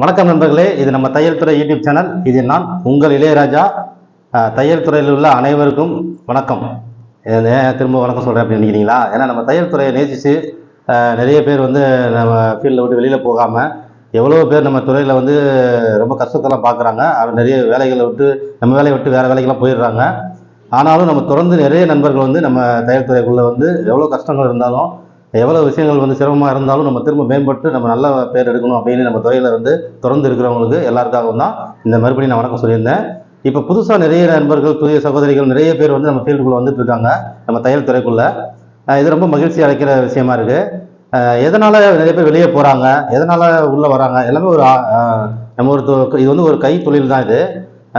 வணக்கம் நண்பர்களே இது நம்ம தையல் துறை யூடியூப் சேனல். இது நான் உங்கள் இளையராஜா. தையல் துறையில் உள்ள அனைவருக்கும் வணக்கம். ஏன் திரும்ப வணக்கம் சொல்கிறேன் அப்படின்னு நினைக்கிறீங்களா? ஏன்னா நம்ம தையல் துறையை நேசித்து நிறைய பேர் வந்து நம்ம ஃபீல்டில் விட்டு வெளியில் போகாமல் எவ்வளோ பேர் நம்ம துறையில் வந்து ரொம்ப கஷ்டத்தெல்லாம் பார்க்குறாங்க அது நிறைய வேலைகளை விட்டு நம்ம வேலையை விட்டு வேறு வேலைக்கெல்லாம் போயிடுறாங்க. ஆனாலும் நம்ம தொடர்ந்து நிறைய நண்பர்கள் வந்து நம்ம தையல் துறைக்குள்ளே வந்து எவ்வளோ கஷ்டங்கள் இருந்தாலும் எவ்வளோ விஷயங்கள் வந்து சிரமமாக இருந்தாலும் நம்ம திரும்ப மேம்பட்டு நம்ம நல்ல பேர் எடுக்கணும் அப்படின்னு நம்ம துறையில் வந்து தொடர்ந்து இருக்கிறவங்களுக்கு எல்லாருக்காகவும் தான் இந்த மறுபடியும் நான் வணக்கம் சொல்லியிருந்தேன். இப்போ புதுசாக நிறைய நண்பர்கள் புதிய சகோதரிகள் நிறைய பேர் வந்து நம்ம ஃபீல்டுக்குள்ளே வந்துட்டு இருக்காங்க நம்ம தையல் துறைக்குள்ளே. இது ரொம்ப மகிழ்ச்சி அளிக்கிற விஷயமா இருக்குது எதனால் நிறைய பேர் வெளியே போகிறாங்க எதனால் உள்ளே வராங்க எல்லாமே ஒரு நம்ம ஒரு இது வந்து ஒரு கை தொழில் தான் இது.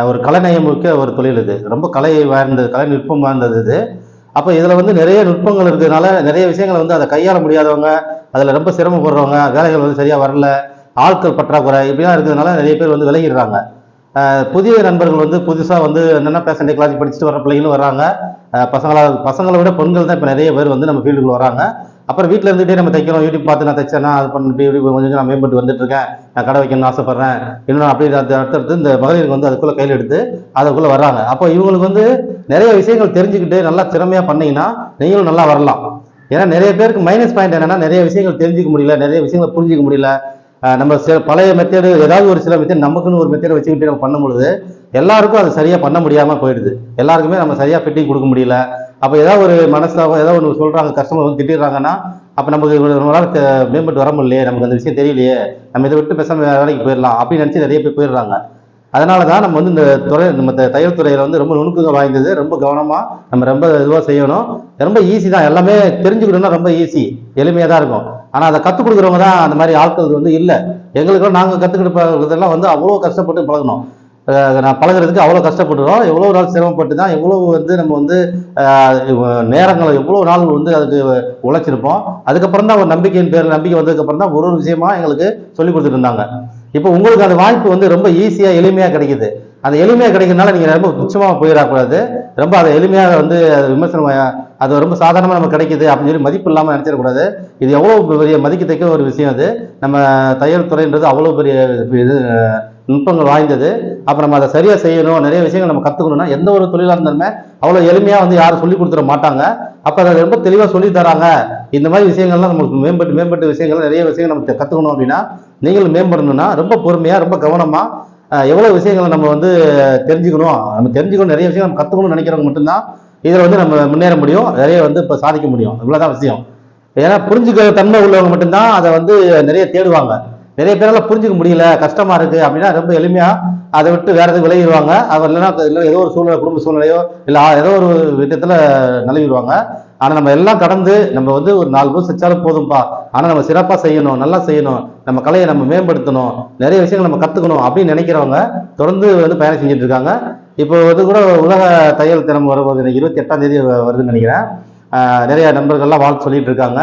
ஒரு கலைநயம் மிக்க ஒரு தொழில் இது. ரொம்ப கலை வாய்ந்தது கலை நுட்பம் வாய்ந்தது இது. அப்போ இதில் வந்து நிறைய நுட்பங்கள் இருக்கிறதுனால நிறைய விஷயங்களை வந்து அதை கையாள முடியாதவங்க அதில் ரொம்ப சிரமப்படுறவங்க வேலைகள் வந்து சரியாக வரல ஆட்கள் பற்றாக்குறை இப்படிலாம் இருக்கிறதுனால நிறைய பேர் வந்து விலகிடுறாங்க. புதிய நண்பர்கள் வந்து புதுசாக வந்து என்னென்ன பேஷன் டெக்னாலஜி படிச்சுட்டு வர பிள்ளைகளும் வராங்க பசங்களாக பசங்களா பசங்களை விட பெண்கள் தான் இப்போ நிறைய பேர் வந்து நம்ம ஃபீல்டுக்குள்ள வராங்க அப்புறம் வீட்டில் இருந்துகிட்டே நம்ம தைக்கிறோம். யூடியூப் பார்த்து நான் தைச்சேன்னா அது பண்ணி இப்படி கொஞ்சம் கொஞ்சம் நான் மேம்பட்டு வந்துட்டு இருக்கேன். நான் கடை வைக்கணும்னு ஆசைப்பட்றேன். இன்னும் அப்படி அடுத்து அடுத்தடுத்து இந்த மகளிருக்கு வந்து அதுக்குள்ளே கையில் எடுத்து அதுக்குள்ளே வர்றாங்க. அப்போ இவங்களுக்கு வந்து நிறைய விஷயங்கள் தெரிஞ்சுக்கிட்டு நல்லா திறமையாக பண்ணீங்கன்னா நீங்களும் நல்லா வரலாம். ஏன்னா நிறைய பேருக்கு மைனஸ் பாயிண்ட் என்னன்னா நிறைய விஷயங்கள் தெரிஞ்சுக்க முடியல நிறைய விஷயங்களை புரிஞ்சுக்க முடியல. நம்ம சில பழைய மெத்தேடு ஏதாவது ஒரு சில மெத்தேட் நமக்குன்னு ஒரு மெத்தேடை வச்சுக்கிட்டு நம்ம பண்ணும்பொழுது எல்லாருக்கும் அது சரியாக பண்ண முடியாமல் போயிடுது. எல்லாருக்குமே நம்ம சரியாக ஃபிட்டிங் கொடுக்க முடியல. அப்போ ஏதாவது ஒரு மனசாக ஏதாவது ஒன்று சொல்கிறாங்க கஸ்டமர் வந்து திட்டிடுறாங்கன்னா அப்போ நமக்கு நம்மளால் மேம்பட்டு வர முடியலையே நமக்கு அந்த விஷயம் தெரியலையே நம்ம இதை விட்டு பேசாமல் வேலைக்கு போயிடலாம் அப்படின்னு நினச்சி நிறைய பேர் போயிடுறாங்க. அதனால தான் நம்ம வந்து இந்த துறை நம்ம தையல் துறையில் வந்து ரொம்ப நுணுக்கங்கள் வாய்ந்தது ரொம்ப கவனமாக நம்ம ரொம்ப இதுவாக செய்யணும். ரொம்ப ஈஸி தான் எல்லாமே தெரிஞ்சுக்கணும்னா ரொம்ப ஈஸி எளிமையாக தான் இருக்கும். ஆனால் அதை கற்றுக் கொடுக்குறவங்க தான் அந்த மாதிரி ஆட்கள் வந்து இல்லை. எங்களுக்கெல்லாம் நாங்கள் கற்றுக்கிட்டு பழகிறதெல்லாம் வந்து அவ்வளோ கஷ்டப்பட்டு பழகணும் நான் பழகுறதுக்கு அவ்வளோ கஷ்டப்படுறோம் எவ்வளோ நாள் சிரமப்பட்டு தான் எவ்வளோ வந்து நம்ம வந்து நேரங்களை எவ்வளோ நாள் வந்து அதுக்கு உழைச்சிருப்போம். அதுக்கப்புறம் தான் ஒரு நம்பிக்கையின் பேர் நம்பிக்கை வந்ததுக்கப்புறம் தான் ஒரு ஒரு விஷயமா எங்களுக்கு சொல்லி கொடுத்துட்டு இருந்தாங்க. இப்போ உங்களுக்கு அந்த வாய்ப்பு வந்து ரொம்ப ஈஸியாக எளிமையாக கிடைக்குது. அந்த எளிமையாக கிடைக்கிறதுனால நீங்கள் ரொம்ப துச்சமாக போயிடக்கூடாது. ரொம்ப அதை எளிமையாக வந்து அது விமர்சனம் அது ரொம்ப சாதாரணமாக நமக்கு கிடைக்குது அப்படின்னு சொல்லி மதிப்பு இல்லாமல் நினச்சிடக்கூடாது. இது எவ்வளோ பெரிய மதிக்கத்தக்க ஒரு விஷயம் அது. நம்ம தையல் துறைன்றது அவ்வளோ பெரிய இது நுட்பங்கள் வாய்ந்தது. அப்போ நம்ம அதை சரியாக செய்யணும். நிறைய விஷயங்கள் நம்ம கற்றுக்கணும்னா எந்த ஒரு தொழிலாக இருந்தாலுமே அவ்வளோ எளிமையாக வந்து யாரும் சொல்லி கொடுத்துட மாட்டாங்க. அப்போ அதை ரொம்ப தெளிவாக சொல்லி தராங்க. இந்த மாதிரி விஷயங்கள்லாம் நமக்கு மேம்பட்டு மேம்பட்ட விஷயங்கள் நிறைய விஷயங்கள் நம்ம கற்றுக்கணும் அப்படின்னா நீங்களும் மேம்படணும்னா ரொம்ப பொறுமையாக ரொம்ப கவனமாக எவ்வளோ விஷயங்களை நம்ம வந்து தெரிஞ்சுக்கணும். நம்ம தெரிஞ்சுக்கணும் நிறைய விஷயங்கள் நம்ம கற்றுக்கணும்னு நினைக்கிறவங்க மட்டும்தான் இதில் வந்து நம்ம முன்னேற முடியும். நிறைய வந்து இப்போ சாதிக்க முடியும். இவ்வளோதான் விஷயம். ஏன்னா புரிஞ்சுக்கிற தன்மை உள்ளவங்க மட்டும்தான் அதை வந்து நிறைய தேடுவாங்க. நிறைய பேரால் புரிஞ்சுக்க முடியல கஷ்டமா இருக்கு அப்படின்னா ரொம்ப எளிமையா அதை விட்டு வேற எதுவும் விலகிடுவாங்க. அவர் இல்லைன்னா இல்லை ஏதோ ஒரு சூழ்நிலை குடும்ப சூழ்நிலையோ இல்லை ஏதோ ஒரு விதத்துல நழுவிடுவாங்க. ஆனா நம்ம எல்லாம் கடந்து நம்ம வந்து ஒரு நாலு பேர் வச்சாலும் போதும்பா. ஆனா நம்ம சிறப்பா செய்யணும் நல்லா செய்யணும். நம்ம கலையை நம்ம மேம்படுத்தணும். நிறைய விஷயங்கள் நம்ம கத்துக்கணும் அப்படின்னு நினைக்கிறவங்க தொடர்ந்து வந்து பயணம் செஞ்சுட்டு இருக்காங்க. இப்போ வந்து கூட உலக தையல் தினம் வரும்போது இருபத்தி எட்டாம் தேதி வருதுன்னு நினைக்கிறேன். நிறைய நண்பர்கள்லாம் வாழ்த்து சொல்லிட்டு இருக்காங்க.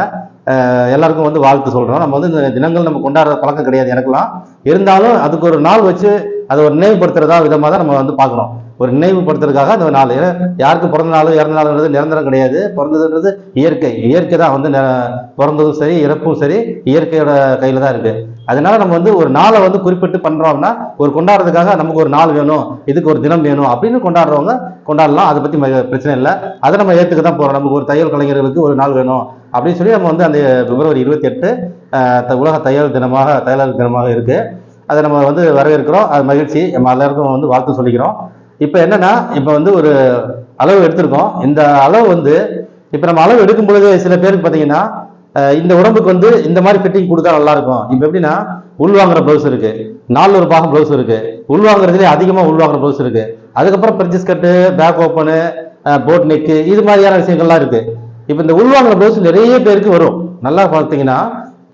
எல்லாருக்கும் வந்து வாழ்த்து சொல்கிறோம் நம்ம வந்து இந்த தினங்கள் நம்ம கொண்டாடுற பழக்கம் கிடையாது எனக்குலாம் இருந்தாலும் அதுக்கு ஒரு நாள் வச்சு அதை ஒரு நினைவுபடுத்துறதா விதமாக தான் நம்ம வந்து பார்க்குறோம். ஒரு நினைவுபடுத்துறதுக்காக அந்த நாள். யாருக்கு பிறந்த நாளும் இறந்த நாளுன்றது நிரந்தரம் கிடையாது. பிறந்ததுன்றது இயற்கை. இயற்கை தான் வந்து ந- பிறந்ததும் சரி இறப்பும் சரி இயற்கையோட கையில் தான் இருக்குது அதனால நம்ம வந்து ஒரு நாளை வந்து குறிப்பிட்டு பண்றோம்னா ஒரு கொண்டாடுறதுக்காக நமக்கு ஒரு நாள் வேணும் இதுக்கு ஒரு தினம் வேணும் அப்படின்னு கொண்டாடுறவங்க கொண்டாடலாம். அதை பத்தி பிரச்சனை இல்லை. அதை நம்ம ஏத்துக்க தான் போறோம். நமக்கு ஒரு தையல் கலைஞர்களுக்கு ஒரு நாள் வேணும் அப்படின்னு சொல்லி நம்ம வந்து அந்த பிப்ரவரி இருபத்தி எட்டு உலக தையல் தினமாக தையலாளர் தினமாக இருக்கு. அதை நம்ம வந்து வரவேற்கிறோம். அது மகிழ்ச்சி. நம்ம எல்லாருக்கும் வந்து வாழ்த்து சொல்லிக்கிறோம். இப்போ என்னன்னா இப்போ வந்து ஒரு அளவு எடுத்திருக்கோம். இந்த அளவு வந்து இப்போ நம்ம அளவு எடுக்கும் பொழுது சில பேருக்கு பார்த்தீங்கன்னா இந்த உடம்புக்கு வந்து இந்த மாதிரி ஃபிட்டிங் கொடுத்தா நல்லா இருக்கும் இப்போ எப்படின்னா உள்வாங்குற ப்ளவுஸ் இருக்கு. நாலு பாகம் ப்ளவுஸ் இருக்கு. உள்வாங்குறதுலேயே அதிகமாக உள்வாங்குற ப்ளவுஸ் இருக்கு. அதுக்கப்புறம் பிரிட்ஜஸ் கட்டு பேக் ஓப்பனு போட் நெக்கு இது மாதிரியான விஷயங்கள்லாம் இருக்கு. இப்போ இந்த உள்வாங்குற ப்ளவுஸ் நிறைய பேருக்கு வரும். நல்லா பார்த்தீங்கன்னா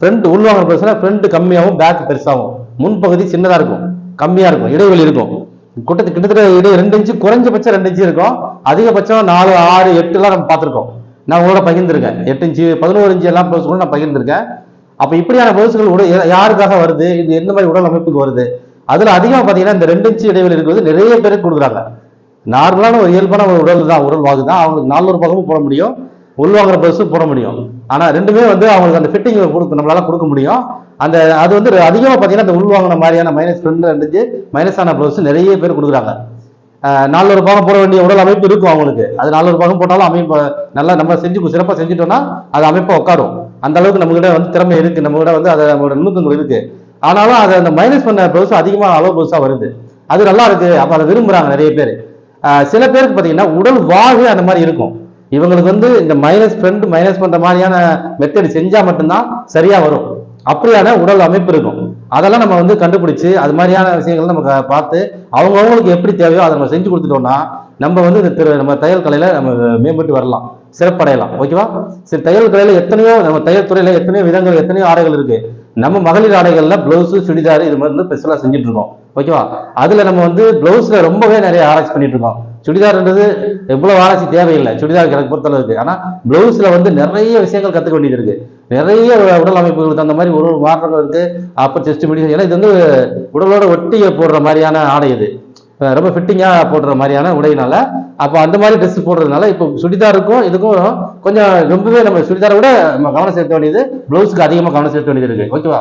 ஃப்ரண்ட் உள்வாங்குற ப்ளவுஸ்னா ஃப்ரண்ட் கம்மியாகவும் பேக் பெருசாகும் முன்பகுதி சின்னதாக இருக்கும். கம்மியாக இருக்கும். இடைவெளி இருக்கும். கிட்டத்தட்ட கிட்டத்தட்ட இடை ரெண்டு இன்ச்சு குறைஞ்சபட்சம் ரெண்டு இன்ச்சு இருக்கும். அதிகபட்சம் நாலு ஆறு எட்டுலாம் நம்ம பார்த்துருக்கோம். நான் உங்களோட பகிர்ந்திருக்கேன். எட்டு இன்ச்சு பதினோரு இன்ச்சு எல்லாம் ப்ளவுஸ் கூட நான் பகிர்ந்திருக்கேன். அப்போ இப்படியான ப்ளவுஸ்கள் உடல் யாருக்காக வருது? இது எந்த மாதிரி உடல் அமைப்புக்கு வருது? அதில் அதிகமாக பார்த்தீங்கன்னா இந்த ரெண்டு இன்ச்சு இடைவெளி இருக்கிறது நிறைய பேருக்கு கொடுக்குறாங்க. நார்மலான ஒரு இயல்பான ஒரு உடல் தான் உடல் வாகு தான். அவங்களுக்கு நானூறு பக்கமும் போட முடியும். உள்வாங்குற பஸ்ஸும் போட முடியும். ஆனால் ரெண்டுமே வந்து அவங்களுக்கு அந்த ஃபிட்டிங் கொடுக்க நம்மளால கொடுக்க முடியும். அந்த அது வந்து அதிகமாக பார்த்தீங்கன்னா அந்த உள்வாங்கின மாதிரியான மைனஸ் ரெண்டு ரெண்டு மைனஸ் ஆன ப்ளவுஸ் நிறைய பேர் கொடுக்குறாங்க. நாலு ஒரு பாகம் போட வேண்டிய உடல் அமைப்பு இருக்கும் அவங்களுக்கு. அது நானூறு பாகம் போட்டாலும் அமைப்பு நல்லா நம்ம செஞ்சு சிறப்பாக செஞ்சுட்டோம்னா அது அமைப்பாக உட்காரும் அந்த அளவுக்கு நம்மகிட்ட வந்து திறமை இருக்கு. நம்ம கிட்ட வந்து அதை நம்மளோட நுணுக்கங்கள் இருக்கு. ஆனாலும் அதை அந்த மைனஸ் பண்ண ப்ளவுஸ் அதிகமாக அளவு ப்ளவுஸாக வருது. அது நல்லா இருக்கு. அப்போ அதை விரும்புகிறாங்க நிறைய பேர். சில பேருக்கு பார்த்தீங்கன்னா உடல் வாகு அந்த மாதிரி இருக்கும். இவங்களுக்கு வந்து இந்த மைனஸ் ஃப்ரெண்ட் மைனஸ் பண்ணுற மாதிரியான மெத்தட் செஞ்சால் மட்டும்தான் சரியாக வரும். அப்படியான உடல் அமைப்பு இருக்கும். அதெல்லாம் நம்ம வந்து கண்டுபிடிச்சு அது மாதிரியான விஷயங்கள் நம்ம பார்த்து அவங்கவுங்களுக்கு எப்படி தேவையோ அதை நம்ம செஞ்சு கொடுத்துட்டோம்னா நம்ம வந்து இந்த திரு- நம்ம தையல் கலையில நம்ம மேம்பட்டு வரலாம் சிறப்படையலாம். ஓகேவா? சரி தையல் கலையில எத்தனையோ நம்ம தையல் துறையில எத்தனையோ விதங்கள் எத்தனையோ ஆடைகள் இருக்கு. நம்ம மகளிர் ஆடைகள்ல பிளவுஸ் சுடிதார் இது மாதிரி ஸ்பெஷலா செஞ்சுட்டு இருக்கோம். ஓகேவா? அதுல நம்ம வந்து பிளவுஸ்ல ரொம்பவே நிறைய ஆராய்ச்சி பண்ணிட்டு இருக்கோம். சுடிதார்ன்றது எவ்வளவு ஆராய்ச்சி தேவையில்லை. சுடிதார் எனக்கு பொறுத்தளவுக்கு. ஆனா பிளவுஸ்ல வந்து நிறைய விஷயங்கள் கத்துக்க வேண்டியது இருக்கு. நிறைய உடல் அமைப்புகளுக்கு தகுந்த மாதிரி ஒரு ஒரு மாற்றங்கள் இருக்கு. அப்பர் செஸ்ட் மீடியம் ஏன்னா இது வந்து உடலோட ஒட்டிய போடுற மாதிரியான ஆடை இது. ரொம்ப ஃபிட்டிங்காக போடுற மாதிரியான உடையினால அப்போ அந்த மாதிரி ட்ரெஸ் போடுறதுனால இப்போ சுடிதாருக்கும் இதுக்கும் கொஞ்சம் ரொம்பவே நம்ம சுடிதாரை விட நம்ம கவனம் செலுத்த வேண்டியது பிளவுஸ்க்கு அதிகமாக கவனம் செலுத்த வேண்டியது இருக்கு. ஓகேவா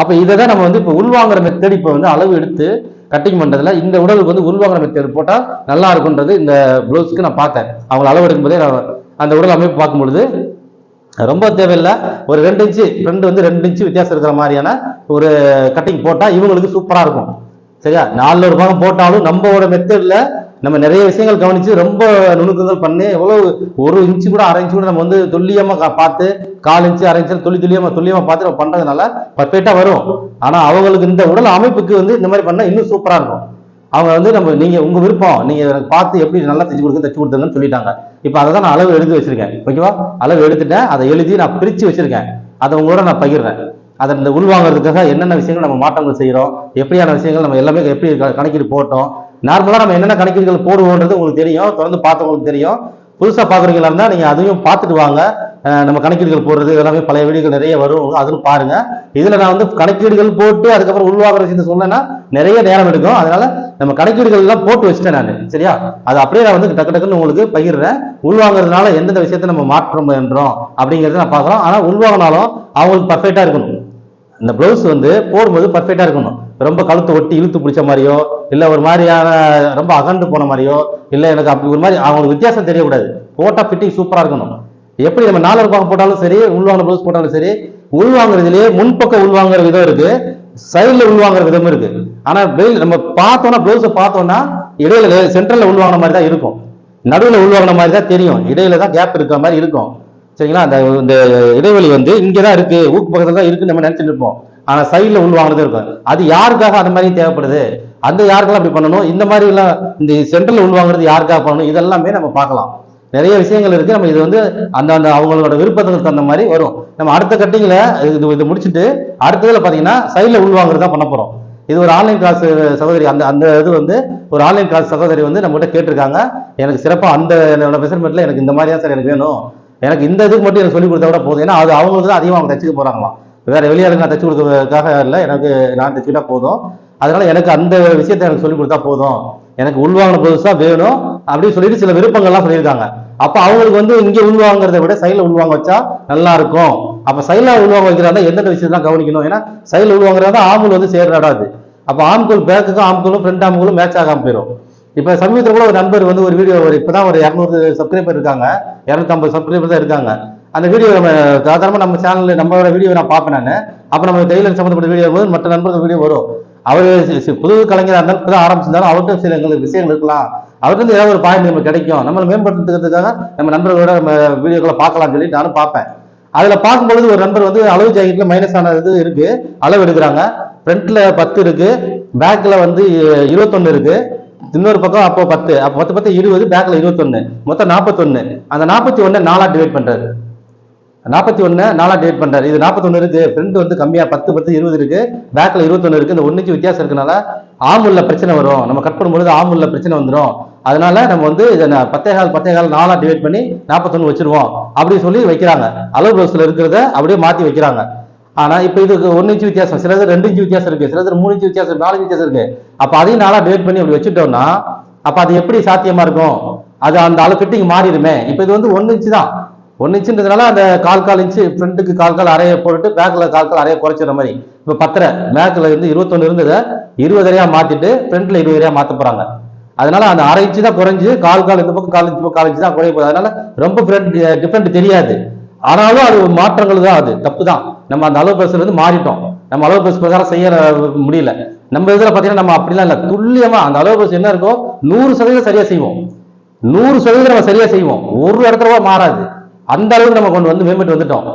அப்போ இதை தான் நம்ம வந்து இப்போ உள்வாங்குற மெத்தட் இப்போ வந்து அளவு எடுத்து கட்டிங் பண்ணுறதுல இந்த உடலுக்கு வந்து உள்வாங்குற மெத்தேட் போட்டால் நல்லா இருக்கும்ன்றது இந்த ப்ளவுஸ்க்கு நான் பார்த்தேன். அவங்க அளவு எடுக்கும்போதே நான் அந்த உடல் அமைப்பு பார்க்கும் பொழுது ரொம்ப தேவையில்லை. ஒரு ரெண்டு இன்ச்சு ஃப்ரெண்டு வந்து ரெண்டு இன்ச்சு வித்தியாசம் இருக்கிற மாதிரியான ஒரு கட்டிங் போட்டால் இவங்களுக்கு சூப்பராக இருக்கும். சரியா? நாலு ஒரு பாகம் போட்டாலும் நம்மளோட மெத்தடில் நம்ம நிறைய விஷயங்கள் கவனித்து ரொம்ப நுணுக்கங்கள் பண்ணி எவ்வளோ ஒரு இன்ச்சு கூட அரை இன்ச்சு கூட நம்ம வந்து துல்லியமாக கா- பார்த்து கால் இன்ச்சு அரை இன்ச்சு துள்ளி துல்லியமாக துல்லியமாக பார்த்து நம்ம பண்ணுறதுனால பர்ஃபெக்டாக வரும். ஆனால் அவங்களுக்கு இந்த உடல் அமைப்புக்கு வந்து இந்த மாதிரி பண்ணால் இன்னும் சூப்பராக இருக்கும். அவங்க வந்து நம்ம நீங்கள் உங்கள் விருப்பம் நீங்கள் எனக்கு பார்த்து எப்படி நல்லா தைச்சு கொடுக்க தைச்சு கொடுத்துருங்கன்னு சொல்லிட்டாங்க. இப்போ அதை தான் நான் அளவு எழுதி வச்சிருக்கேன். ஓகேவா? அளவு எடுத்துட்டேன் அதை எழுதி நான் பிரித்து வச்சிருக்கேன். அதை உங்களோட நான் பகிர்றேன். அதை இந்த உள்வாங்கிறதுக்காக என்னென்ன விஷயங்கள் நம்ம மாற்றங்கள் செய்கிறோம் எப்படியான விஷயங்கள் நம்ம எல்லாமே எப்படி க- போட்டோம் நார்மலாக நம்ம என்னென்ன கணக்கீடுகள் போடுவோன்றது உங்களுக்கு தெரியும். தொடர்ந்து பார்த்தவங்களுக்கு தெரியும். புதுசாக பார்க்குறீங்களா இருந்தால் நீங்கள் அதையும் பார்த்துட்டு வாங்க. நம்ம கணக்கீடுகள் போடுறது எல்லாமே பழைய வீடுகள் நிறைய வரும். அதுவும் பாருங்க. இதில் நான் வந்து கணக்கீடுகள் போட்டு அதுக்கப்புறம் உள்வாங்குற விஷயத்தை சொன்னேன்னா நிறைய நேரம் எடுக்கும். அதனால நம்ம கணக்கீடுகள் எல்லாம் போட்டு வச்சுட்டேன் நான். சரியா? அது அப்படியே நான் வந்து டக்கு டக்குன்னு உங்களுக்கு பகிர்றேன். உள்வாங்கிறதுனால எந்தெந்த விஷயத்தை நம்ம மாற்றம் என்றோம் அப்படிங்கிறத நான் பார்க்குறோம். ஆனால் உள்வாங்கினாலும் அவங்களுக்கு பர்ஃபெக்டாக இருக்கணும். இந்த ப்ளவுஸ் வந்து போடும்போது பர்ஃபெக்டாக இருக்கணும். ரொம்ப கழுத்து ஒட்டி இழுத்து பிடிச்ச மாதிரியோ இல்லை ஒரு மாதிரியான ரொம்ப அகண்டு போன மாதிரியோ இல்லை எனக்கு அப்படி ஒரு மாதிரி அவங்களுக்கு வித்தியாசம் தெரியக்கூடாது. போட்டா ஃபிட்டிங் சூப்பராக இருக்கணும். எப்படி நம்ம நாலு பாகம் போட்டாலும் சரி உள்வாங்க ப்ளவுஸ் போட்டாலும் சரி உள்வாங்கிறதுலேயே முன்பக்கம் உள்வாங்குற விதம் இருக்கு சைடில் உள்வாங்குற விதம் இருக்கு. ஆனால் வெயில் நம்ம பார்த்தோம்னா ப்ளவுஸை பார்த்தோம்னா இடையில சென்ட்ரலில் உள்வாங்கின மாதிரி தான் இருக்கும். நடுவில் உள்வாங்கின மாதிரி தான் தெரியும். இடையில தான் கேப் இருக்கிற மாதிரி இருக்கும். சரிங்களா? அந்த இந்த இடைவெளி வந்து இங்கே தான் இருக்கு ஊக்கு பக்கத்தில் தான் இருக்குன்னு நம்ம நினச்சிட்டு இருப்போம். ஆனால் சைடில் உள் உள்வாங்கினது இருக்கும் அது யாருக்காக அந்த மாதிரி தேவைப்படுது? அந்த யாருக்கெல்லாம் அப்படி பண்ணணும்? இந்த மாதிரி எல்லாம் இந்த சென்ட்ரல் உள்வாங்குறது யாருக்காக பண்ணணும்? இதெல்லாமே நம்ம பார்க்கலாம். நிறைய விஷயங்கள் இருக்கு. நம்ம இது வந்து அந்த அந்த அவங்களோட விருப்பத்துக்கு தகுந்த மாதிரி வரும். நம்ம அடுத்த கட்டிங்கில் இது இது முடிச்சுட்டு அடுத்ததுல பார்த்தீங்கன்னா சைடில் உள்வாங்குறது தான் பண்ண போகிறோம் இது ஒரு ஆன்லைன் கிளாஸ் சகோதரி அந்த அந்த இது வந்து ஒரு ஆன்லைன் கிளாஸ் சகோதரி வந்து நம்மகிட்ட கேட்டிருக்காங்க. எனக்கு சிறப்பாக அந்த என்னோட மெஷர்மெண்ட்டில் எனக்கு இந்த மாதிரியா சார் எனக்கு வேணும். எனக்கு இந்த இதுக்கு மட்டும் எனக்கு சொல்லி கொடுத்தா கூட போதும். ஏன்னா அது அவங்களுக்கு தான் அதிகமாக அவங்க தச்சுக்க போகிறாங்களாம் வேற வெளியாளுங்க தச்சு கொடுக்கறதுக்காக இல்லை எனக்கு நான் தச்சுக்கிட்டா போதும். அதனால எனக்கு அந்த விஷயத்தை எனக்கு சொல்லி கொடுத்தா போதும். எனக்கு உள்வாங்கின புதுசாக வேணும் அப்படின்னு சொல்லிட்டு சில விருப்பங்கள்லாம் சொல்லியிருக்காங்க. அப்போ அவங்களுக்கு வந்து இங்கே உள்வாங்கிறத விட சைடில் உள்வாங்க வச்சா நல்லா இருக்கும். அப்போ சைடில் உள்வாங்க வைக்கிறாங்க எந்தெந்த விஷயத்தான் கவனிக்கணும்? ஏன்னா சைடில் உள்வாங்குறதா ஆம்புல் வந்து சேர்றாடாது அப்போ ஆம்கூல் பேக்குக்கும் ஆம்கூலும் ஃப்ரண்ட் ஆம்கூலும் மேட்ச் ஆகாமல் போயிடும் இப்போ சமீபத்தில் கூட ஒரு நண்பர் வந்து ஒரு வீடியோ ஒரு இப்பதான் ஒரு இரநூறு சப்ஸ்கிரைபர் இருக்காங்க. இரநூத்தம்பது சப்ஸ்கிரைபர் தான் இருக்காங்க. அந்த வீடியோ நம்ம சாதாரணமாக நம்ம சேனலில் நம்மளோட வீடியோ நான் பார்ப்பேன் நான். அப்போ நம்ம டெய்லர் சம்மந்தப்பட்ட வீடியோ வரும்போது மற்ற நண்பர்கள் வீடியோ வரும். அவர் சி- புது கலைஞராக இருந்தாலும் இப்பதான் ஆரம்பிச்சிருந்தாலும் அவர்கிட்ட சில எங்களுக்கு விஷயங்கள் இருக்கலாம். அவர்கிட்ட ஏதாவது ஒரு பாயிண்ட் நமக்கு கிடைக்கும். நம்மளை மேம்படுத்துறதுக்காக நம்ம நண்பர்களோட நம்ம வீடியோக்களை பார்க்கலாம்னு சொல்லி நானும் பார்ப்பேன். அதில் பார்க்கும்பொழுது ஒரு நண்பர் வந்து அளவு ஜாக்கெட்டில் மைனஸ் ஆன இது அளவு எடுக்கிறாங்க. ஃப்ரண்ட்டில் பத்து இருக்கு பேக்கில் வந்து இருபத்தொன்று இருக்குது இன்னொரு பக்கம் அப்போ பத்து. அப்போ பத்து பத்து இருபது பேக்கில் இருபத்தொன்னு. மொத்தம் நாற்பத்தொன்னு அந்த நாற்பத்தி ஒன்று நாலாக டிவைட் பண்ணுறாரு நாற்பத்தி ஒன்று நாலா டிவைட் பண்ணுறாரு இது நாற்பத்தொன்று இருக்குது ஃப்ரண்ட் வந்து கம்மியாக பத்து பத்து இருபது இருக்குது பேக்கில் இருபத்தொன்று இருக்குது இந்த ஒன்றுக்கு வித்தியாசம் இருக்கனால ஆமுல்ல பிரச்சனை வரும். நம்ம கட் பண்ணும்பொழுது ஆமுல்ல பிரச்சனை வந்துடும் அதனால நம்ம வந்து இதை பத்தே கால் பத்தே கால் நாலாக டிவைட் பண்ணி நாற்பத்தொன்று வச்சிருவோம். அப்படி சொல்லி வைக்கிறாங்க. அளவு ப்ளவுஸில் இருக்கிறத அப்படியே மாற்றி வைக்கிறாங்க. ஆனால் இப்போ இதுக்கு ஒன்று இன்ச்சு வித்தியாசம். சிலது ரெண்டு இன்ச்சு வித்தியாசம் இருக்குது சிலது மூணு இன்ச்சு வித்தியாசம் நாலு வித்தியாசம் இருக்குது அப்போ அதையும் நாளாக டிவைட் பண்ணி அப்படி வச்சுட்டோம்னா அப்போ அது எப்படி சாத்தியமாக இருக்கும்? அது அந்த அளவு ஃபிட்டிங் மாறிடுமே. இப்போ இது வந்து ஒன்று இன்ச்சு தான். ஒன்னு இன்ச்சுன்றதுனால அந்த கால் கால் இன்ச்சு ஃப்ரண்ட்டுக்கு கால் கால் அறையை போட்டுட்டு பேக்கில் கால் கால் அறையை குறைச்சிற மாதிரி. இப்போ பத்தரை மேக்கில் இருந்து இருபத்தொன்னு இருந்ததை இருபது அறையாக மாற்றிட்டு ஃப்ரண்ட்டில் இருபது அறையாக மாற்ற போகிறாங்க அதனால அந்த அரை இன்ச்சு தான் குறைஞ்சு கால் கால் இந்த பக்கம் கால் இன்ச்சு பக்கம் கால் இன்ச்சு தான் குறைய போகுது. அதனால ரொம்ப டிஃப்ரெண்ட் தெரியாது. ஆனாலும் அது மாற்றங்கள் தான் அது. தப்பு தான். நம்ம அந்த அளவு பஸ்ல இருந்து மாறிட்டோம். நம்ம அளவு பஸ் பிரகாரம் செய்ய முடியல. நம்ம இதில் பார்த்தீங்கன்னா நம்ம அப்படிலாம் இல்லை. துல்லியமாக அந்த அளவு பஸ் என்ன இருக்கோ நூறு சதவீதம் சரியாக செய்வோம். நூறு சதவீதம் நம்ம சரியாக செய்வோம். ஒரு இடத்துல மாறாது. அந்த அளவுக்கு நம்ம கொண்டு வந்து மேம்பட்டு வந்துட்டோம்.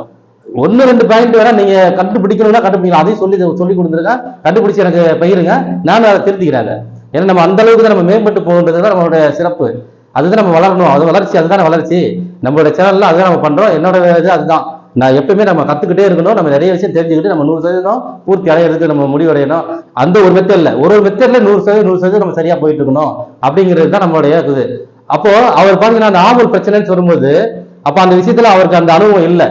ஒன்னு ரெண்டு பாயிண்ட் வேணா நீங்க கண்டுபிடிக்கணும்னா கண்டுபிடிக்கலாம் அதையும் சொல்லி சொல்லி கொடுத்துருக்கேன் கண்டுபிடிச்சு எனக்கு பயிருங்க நானும் அதை திருத்திக்கிறாங்க ஏன்னா நம்ம அந்த அளவுக்கு தான் நம்ம மேம்பட்டு போகின்றது தான் நம்மளோட சிறப்பு. அதுதான் நம்ம வளரணும். அது வளர்ச்சி அதுதான் வளர்ச்சி. நம்மளோட சேனல்ல அதுதான் நம்ம பண்றோம். என்னோட இது அதுதான். நான் எப்பயுமே நம்ம கத்துக்கிட்டே இருக்கணும். நம்ம நிறைய விஷயம் தெரிஞ்சுக்கிட்டு நம்ம நூறு சதவீதம் பூர்த்தி அடையிறதுக்கு நம்ம முடிவடையணும். அந்த ஒரு மெத்தட்ல ஒரு ஒரு மெத்தட்ல நூறு சதவீதம் நூறு சதவீதம் நம்ம சரியா போயிட்டு இருக்கணும். அப்படிங்கிறது தான் நம்மளுடைய இது. அப்போ அவர் பாத்தீங்கன்னா அந்த ஆம்பல் பிரச்சனைன்னு சொல்லும்போது அப்ப அந்த விஷயத்துல அவருக்கு அந்த அனுபவம் இல்லை.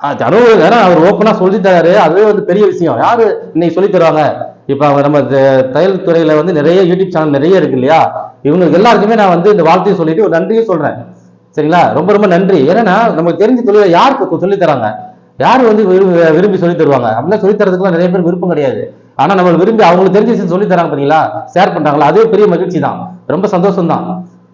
அது அனுபவம் ஏன்னா அவர் ஓப்பனா சொல்லி தராரு. அதுவே வந்து பெரிய விஷயம். யாரு இன்னைக்கு சொல்லி தருவாங்க? இப்ப நம்ம தையல் துறையில வந்து நிறைய யூடியூப் சேனல் நிறைய இருக்கு இல்லையா? இவங்களுக்கு எல்லாருக்குமே நான் வந்து இந்த வாழ்த்தையும் சொல்லிட்டு ஒரு நன்றியும் சொல்றேன். சரிங்களா? ரொம்ப ரொம்ப நன்றி. ஏன்னா நமக்கு தெரிஞ்ச தொழிலை யாருக்கு சொல்லி தராங்க? யார் வந்து விரும்பி விரும்பி சொல்லி தருவாங்க? அப்படின்னா சொல்லி தரதுக்குலாம் நிறைய பேர் விருப்பம் கிடையாது. ஆனா நம்ம விரும்பி அவங்களுக்கு தெரிஞ்ச விஷயம் சொல்லி தராங்க பாத்தீங்களா? ஷேர் பண்றாங்களா? அதுவே பெரிய மகிழ்ச்சி தான். ரொம்ப சந்தோஷம் தான்